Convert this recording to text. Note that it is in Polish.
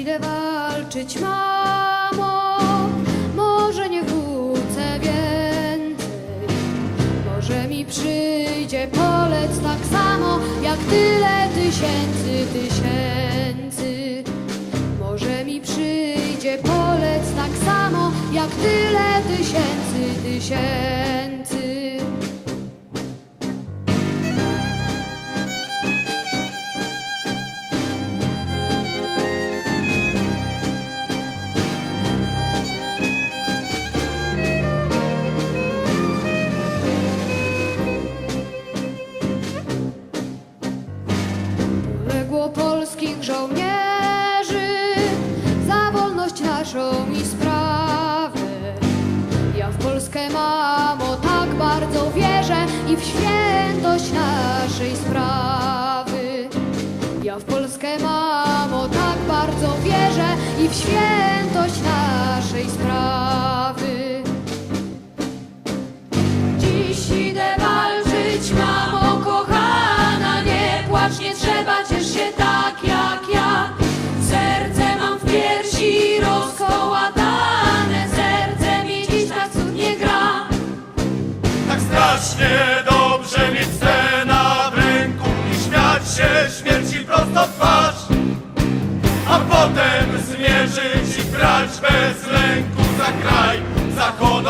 idę walczyć, mamo. Może nie wrócę więcej. Może mi przyjdzie polec tak samo, jak tyle tysięcy, tysięcy. Może mi przyjdzie polec tak samo, jak tyle tysięcy, tysięcy. W świętość naszej sprawy. Ja w Polskę, mamo, tak bardzo wierzę i w świętość naszej sprawy. Dziś idę walczyć, mamo kochana, nie płacz, nie trzeba, ciesz się tak jak ja. Serce mam w piersi rozkołatane, serce mi dziś tak cudnie gra. Tak strasznie prosto twarz A potem zmierzyć i brać bez lęku za kraj, za honor